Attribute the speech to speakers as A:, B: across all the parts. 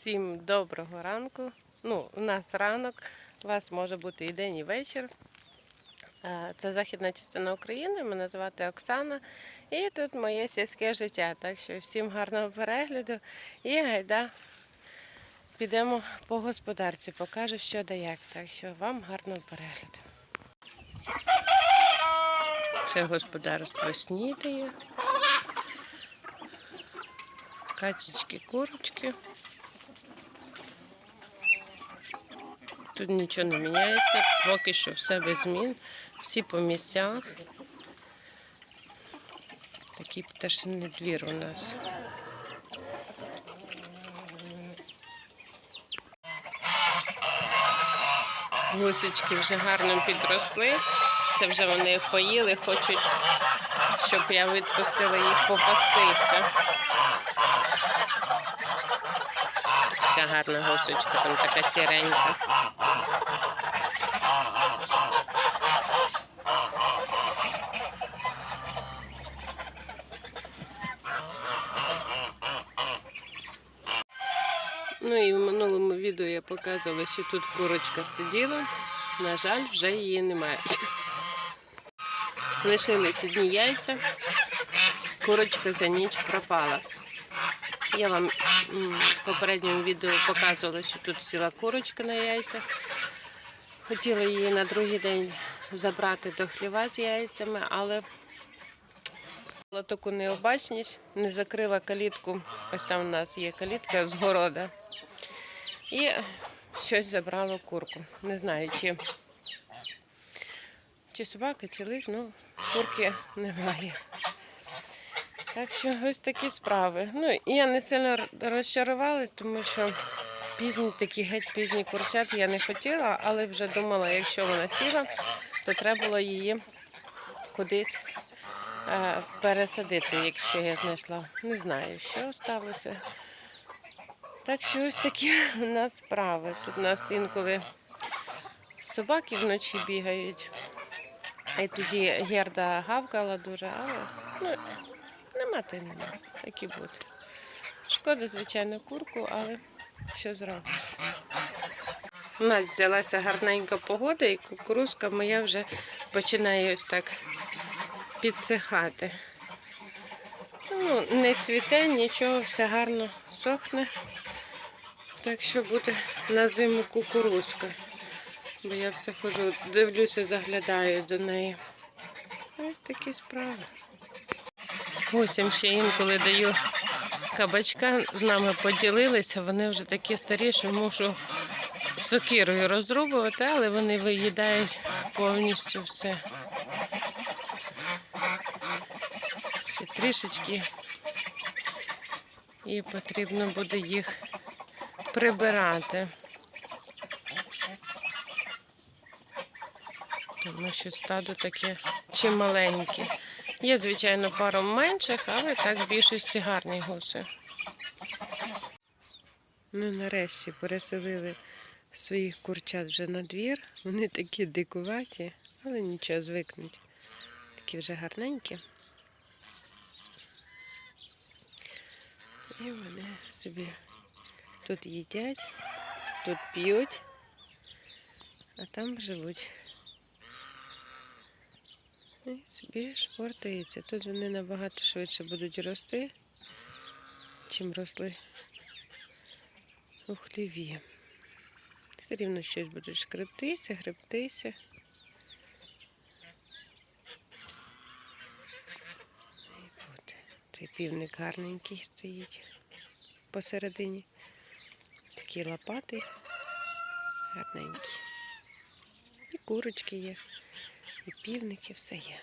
A: Всім доброго ранку. Ну, у нас ранок, у вас може бути і день, і вечір. Е, Це західна частина України. Мене звати Оксана. І тут моє сільське життя. Так що всім гарного перегляду. І гайда підемо по господарці, покажу, що да як. Так що вам гарного перегляду. Це господарство снідає. Качечки, курочки. Тут нічого не міняється, поки що все без змін. Всі по місцях. Такий пташиний двір у нас. Гусечки вже гарно підросли. Це вже вони поїли, хочуть, щоб я відпустила їх попастися. Ця гарна гусочка, там така сіренька. Ну і в минулому показувала, що тут курочка сиділа. На жаль, вже її немає. Лишились одні яйця. Курочка за ніч пропала. Я вам в попередньому відео показувала, що тут сіла курочка на яйцях. Хотіла її на другий день забрати до хліва з яйцями, але була таку необачність, не закрила калітку. Ось там у нас є калітка з города. І щось забрало курку. Не знаю, чи, чи собака, чи лис, ну курки немає. Так що ось такі справи. Ну, я не сильно розчарувалась, тому що пізні, такі геть пізні курчат я не хотіла, але вже думала, якщо вона сіла, то треба було її кудись е, пересадити, якщо я знайшла. Не знаю, що сталося. Так що ось такі у нас справи. Тут у нас інколи собаки вночі бігають. І тоді герда гавкала дуже, але ну, нема й нема. Так і буде. Шкода, звичайно, курку, але що зробиш. У нас взялася гарненька погода, і кукурузка моя вже починає ось так підсихати. Ну, не цвіте, нічого, все гарно сохне. Так що буде на зиму кукурузка. Бо я все хожу, дивлюся, заглядаю до неї. Ось такі справи. Гусям ще інколи даю кабачка, з нами поділилися, вони вже такі старі, що мушу сокирою розрубувати, але вони виїдають повністю все. Ще трішечки. І потрібно буде їх прибирати. Тому що стадо таке чималеньке. Є, звичайно, пару менших, але так в більшості гарні гуси. Ну, нарешті переселили своїх курчат вже на двір. Вони такі дикуваті, але нічого звикнуть. Такі вже гарненькі. І вони собі тут їдять, тут п'ють, а там живуть. І собі шпортаються. Тут вони набагато швидше будуть рости, чим росли у хліві. Все рівно щось будуть шкрептися, гребтися. Цей півник гарненький стоїть посередині. Такі лопати гарненькі. І курочки є, і півники, все є.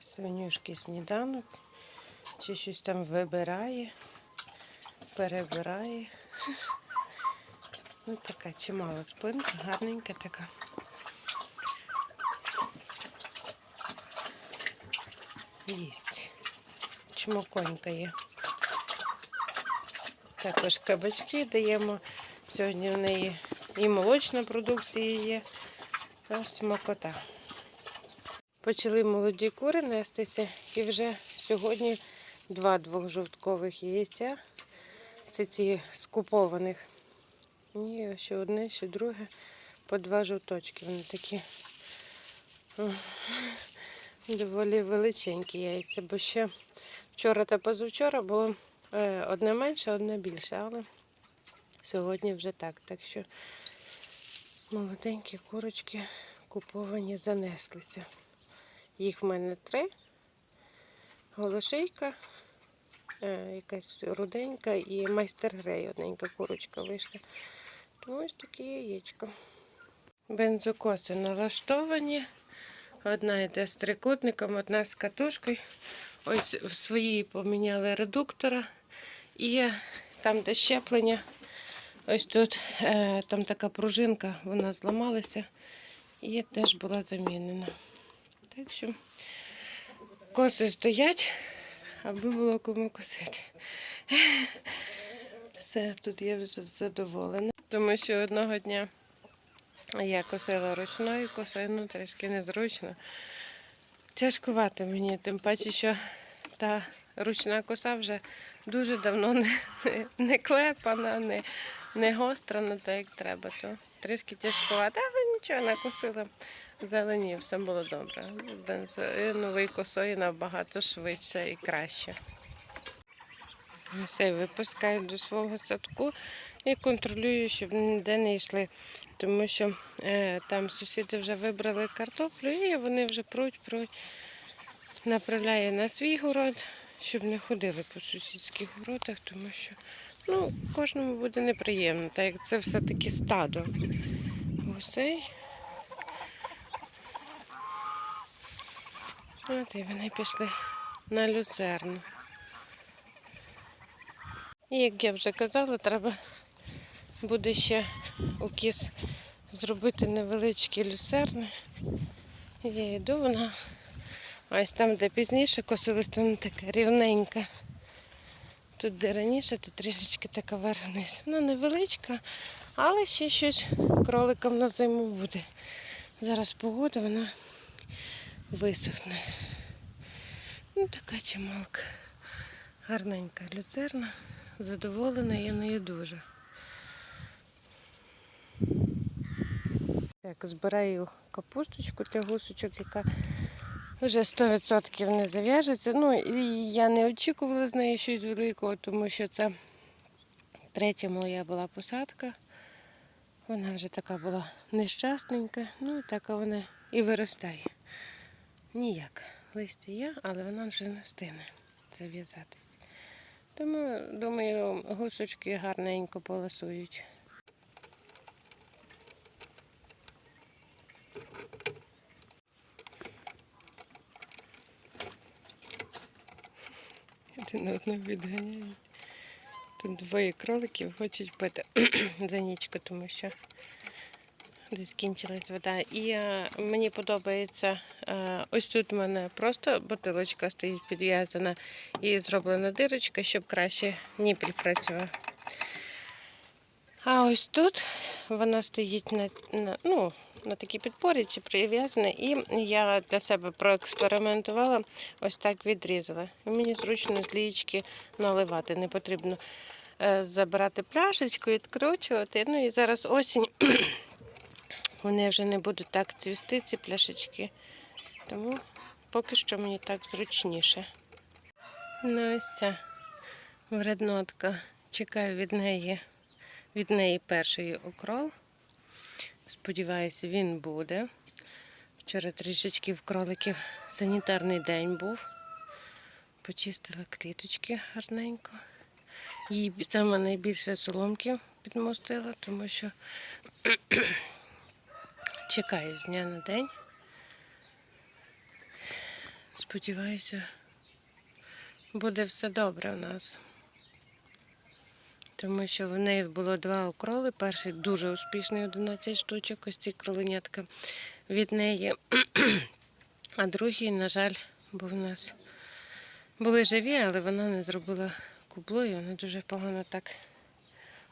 A: Свинюшки сніданок, чи щось там вибирає, перебирає. Ну, така чимала спинка, гарненька така. Єсть. Чмоконька є. Також кабачки даємо. Сьогодні в неї і молочна продукція є, та смакота. Почали молоді кури нестися і вже сьогодні два двохжовткових яйця. Це ці з купованих. І ще одне, ще друге. По два жовточки. Вони такі доволі величенькі яйця, бо ще вчора та позавчора було е, одне менше, одне більше, але сьогодні вже так. Так що молоденькі курочки куповані занеслися. Їх в мене три. Голошийка, е, якась руденька і майстер грей одненька курочка вийшла. Тому ось такі яєчка. Бензокоси налаштовані. Одна йде з трикутником, одна з катушкою. Ось в своїй поміняли редуктора. І там, де щеплення, ось тут е, там така пружинка, вона зламалася і теж була замінена. Так що коси стоять, аби було кому косити. Все, тут я вже задоволена. Тому що одного дня я косила ручною косою, ну трішки незручно. Тяжкувати мені, тим паче, що та ручна коса вже дуже давно не, не, не клепана, не, не гострана, так як треба. То трішки тяжкувати, але нічого, накосила зелені, все було добре. Бензиновою косою набагато швидше і краще. Все випускаю до свого садку і контролюю, щоб ніде не йшли. Тому що е, там сусіди вже вибрали картоплю і вони вже пруть, пруть. Направляю на свій город, щоб не ходили по сусідських городах, тому що ну, кожному буде неприємно, так як це все-таки стадо. Гусей. От і вони пішли на люцерну. І як я вже казала, треба буде ще у кіс зробити невеличкі люцерни. Я йду, вона ось там, де пізніше косилась, там така рівненька. Тут, де раніше, то трішечки така вверх-вниз. Вона невеличка, але ще щось кроликам на зиму буде. Зараз погода, вона висохне. Ну, така чималка. Гарненька люцерна. Задоволена я нею дуже. Так, збираю капусточку для гусочок, яка вже 100% не зав'яжеться. Ну, і я не очікувала з неї щось великого, тому що це третя моя була посадка. Вона вже така була нещасненька, ну і така вона і виростає. Ніяк. Листя є, але вона вже не встигне зав'язатись. Тому, думаю, гусочки гарненько полосують. Один одного відганяє. Тут двоє кроликів хочуть пити за нічку, тому що десь кінчилась вода. І е, мені подобається, е, ось тут в мене просто бутилочка стоїть підв'язана і зроблена дирочка, щоб краще ніпіль працював. А ось тут вона стоїть на, на, ну, на такій підпорі чи прив'язана, і я для себе проекспериментувала, ось так відрізала. Мені зручно з лієчки наливати. Не потрібно е, забирати пляшечку, відкручувати. Ну і зараз осінь. Вони вже не будуть так цвісти, ці пляшечки. Тому поки що мені так зручніше. Ну ось ця вреднотка. Чекаю від неї, від неї перший окрол. Сподіваюся, він буде. Вчора трішечки в кроликів санітарний день був. Почистила кліточки гарненько. Їй саме найбільше соломків підмостила, тому що чекаю з дня на день. Сподіваюся, буде все добре у нас. Тому що в неї було два окроли. Перший дуже успішний 11 штучок, ось ці кроленятка від неї. А другий, на жаль, був у нас були живі, але вона не зробила кубло і вони дуже погано так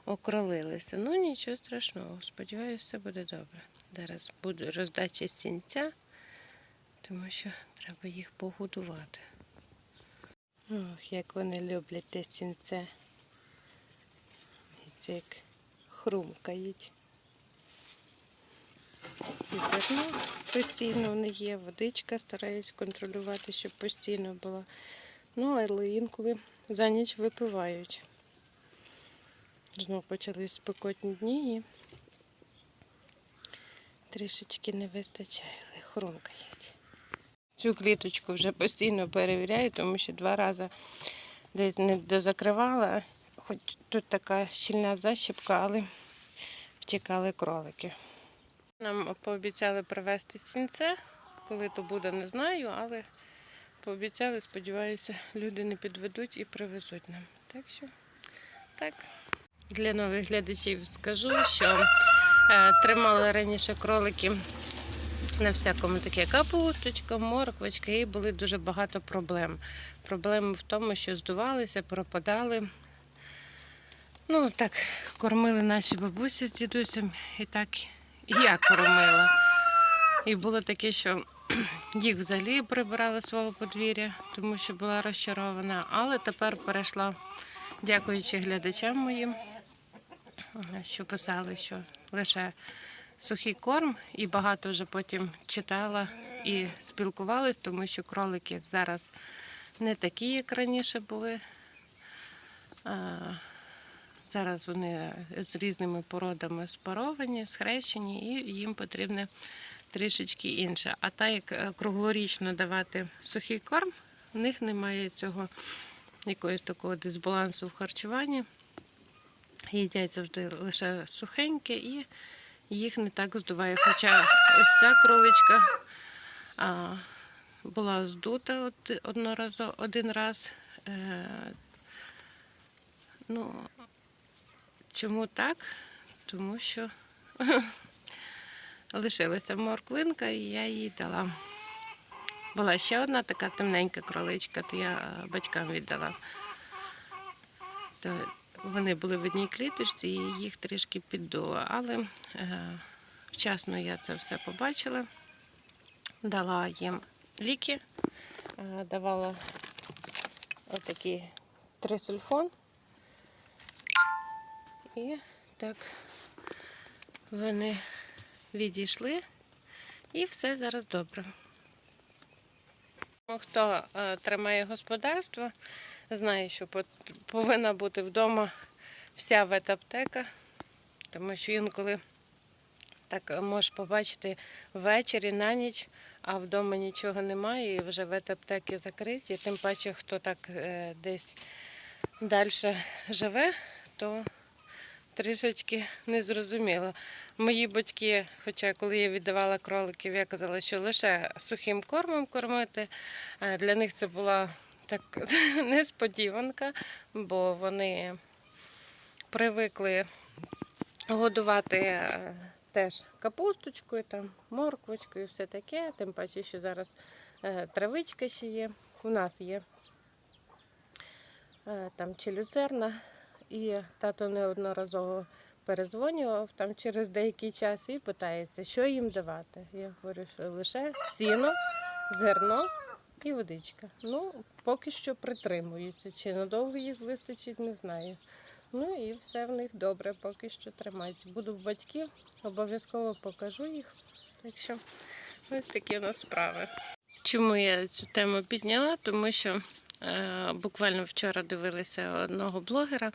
A: окролилися. Ну нічого страшного, сподіваюся, все буде добре. Зараз буде роздача сінця, тому що треба їх погодувати. Ох, як вони люблять те сінце. Це як хрумкають. І зерно постійно них є, водичка стараюсь контролювати, щоб постійно була. Ну, але інколи за ніч випивають. Знову почались спекотні дні і трішечки не вистачає, але хрумкають. Цю кліточку вже постійно перевіряю, тому що два рази десь не дозакривала, хоч тут така щільна защіпка, але втікали кролики. Нам пообіцяли привезти сінце. Коли то буде, не знаю, але пообіцяли, сподіваюся, люди не підведуть і привезуть нам. Так що так. Для нових глядачів скажу, що е, тримали раніше кролики на всякому таке капусточка, морквочка, і були дуже багато проблем. Проблеми в тому, що здувалися, пропадали. Ну, так, кормили наші бабусі з дідусем, і так я кормила. І було таке, що їх взагалі прибирали з свого подвір'я, тому що була розчарована. Але тепер перейшла, дякуючи глядачам моїм, що писали, що лише сухий корм, і багато вже потім читала і спілкувалась, тому що кролики зараз не такі, як раніше були. Зараз вони з різними породами спаровані, схрещені, і їм потрібне трішечки інше. А так як е, круглорічно давати сухий корм, в них немає цього якогось такого дисбалансу в харчуванні. Їдять завжди лише сухеньке і їх не так здуває. Хоча ось ця кроличка а, була здута одноразово, один раз. Е, ну, чому так? Тому що лишилася морквинка і я їй дала. Була ще одна така темненька кроличка, то я е, батькам віддала. То вони були в одній кліточці і їх трішки піддуло. Але е, вчасно я це все побачила. Дала їм ліки, е, давала отакий трисульфон. І так вони відійшли і все зараз добре. Хто е, тримає господарство, знає, що повинна бути вдома вся ветаптека, тому що інколи так можеш побачити ввечері на ніч, а вдома нічого немає, і вже ветаптеки закриті. Тим паче, хто так е, десь далі живе, то трішечки незрозуміло. Мої батьки, хоча коли я віддавала кроликів, я казала, що лише сухим кормом кормити. Е, Для них це була так несподіванка, бо вони привикли годувати е, теж капусточкою, там, морквочкою, все таке. Тим паче, що зараз е, травичка ще є. У нас є там чи люцерна. І тато неодноразово перезвонював там через деякий час і питається, що їм давати. Я говорю, що лише сіно, зерно і водичка. Ну, поки що притримуються. Чи надовго їх вистачить, не знаю. Ну і все в них добре, поки що тримають. Буду в батьків, обов'язково покажу їх. Так що ось такі у нас справи. Чому я цю тему підняла? Тому що буквально вчора дивилися одного блогера,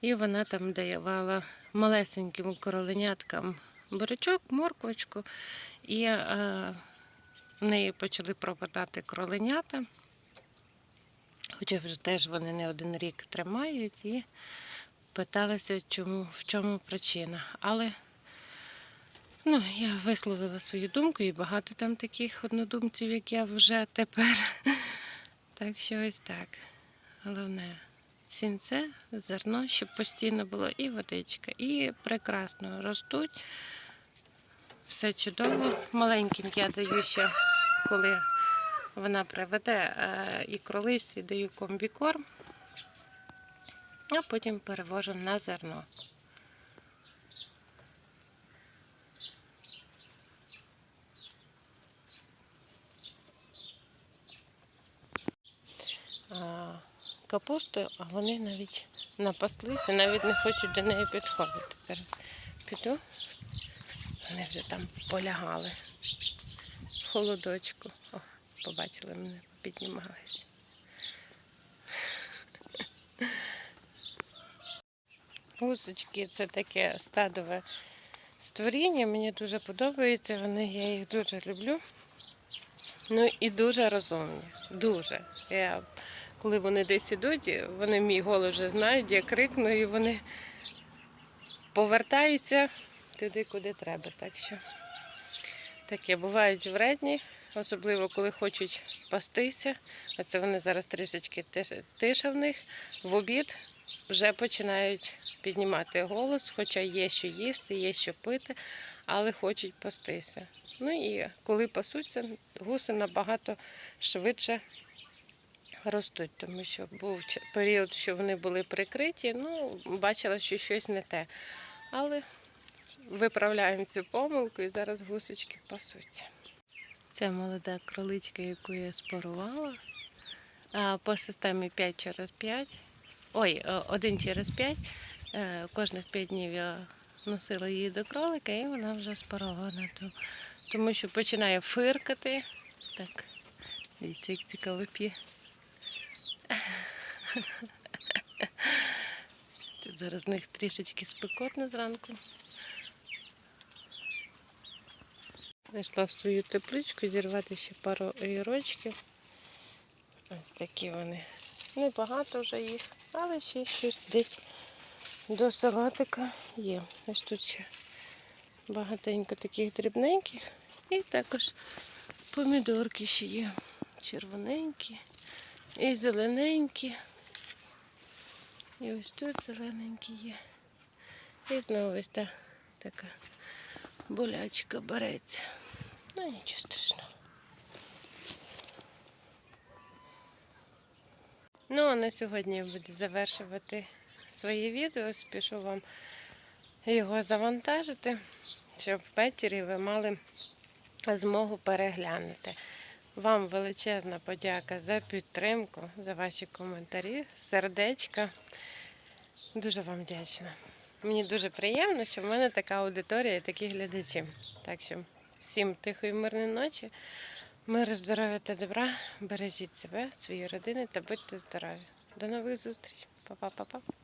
A: і вона там давала малесеньким короленяткам бурячок, морквочку, і е, в неї почали пропадати кроленята. Хоча вже теж вони не один рік тримають, і питалися, чому, в чому причина. Але ну, я висловила свою думку, і багато там таких однодумців, як я вже тепер. Так що ось так. Головне сінце, зерно, щоб постійно було і водичка, і прекрасно ростуть. Все чудово. Маленьким я даю ще, коли вона приведе е, і кролисі, даю комбікорм, а потім перевожу на зерно. Капусту, а вони навіть напаслися, навіть не хочуть до неї підходити. Зараз піду. Вони вже там полягали в холодочку. О, побачили мене, піднімались. Гусочки це таке стадове створіння. Мені дуже подобається. Вони, я їх дуже люблю. Ну і дуже розумні. Дуже. Я, коли вони десь ідуть, вони мій голос вже знають, я крикну, і вони повертаються туди, куди треба. Так що таке бувають вредні, особливо коли хочуть пастися. Оце вони зараз трішечки тиша- в них. В обід вже починають піднімати голос, хоча є що їсти, є що пити, але хочуть пастися. Ну і коли пасуться, гуси набагато швидше ростуть, тому що був період, що вони були прикриті, ну, бачила, що щось не те. Але виправляємо цю помилку і зараз гусочки пасуться. Це молода кроличка, яку я спарувала. По системі 5 через 5. Ой, 1 через 5. Е, Кожних 5 днів я носила її до кролика і вона вже спарована. То- Тому що починає фиркати. Так, дивіться, як цікаво п'є. Зараз в них трішечки спекотно зранку. Зайшла в свою тепличку зірвати ще пару огірочків. Ось такі вони. Небагато вже їх, але ще щось десь до салатика є. Ось тут ще багатенько таких дрібненьких. І також помідорки ще є. Червоненькі і зелененькі. І ось тут зелененькі є. І знову ось та така болячка береться. Ну нічого страшного. Ну, а на сьогодні я буду завершувати своє відео. Спішу вам його завантажити, щоб ввечері ви мали змогу переглянути. Вам величезна подяка за підтримку, за ваші коментарі, сердечка. Дуже вам вдячна. Мені дуже приємно, що в мене така аудиторія і такі глядачі. Так що всім тихої мирної ночі, миру, здоров'я та добра. Бережіть себе, свої родини та будьте здорові. До нових зустрічей. Па-па-па-па.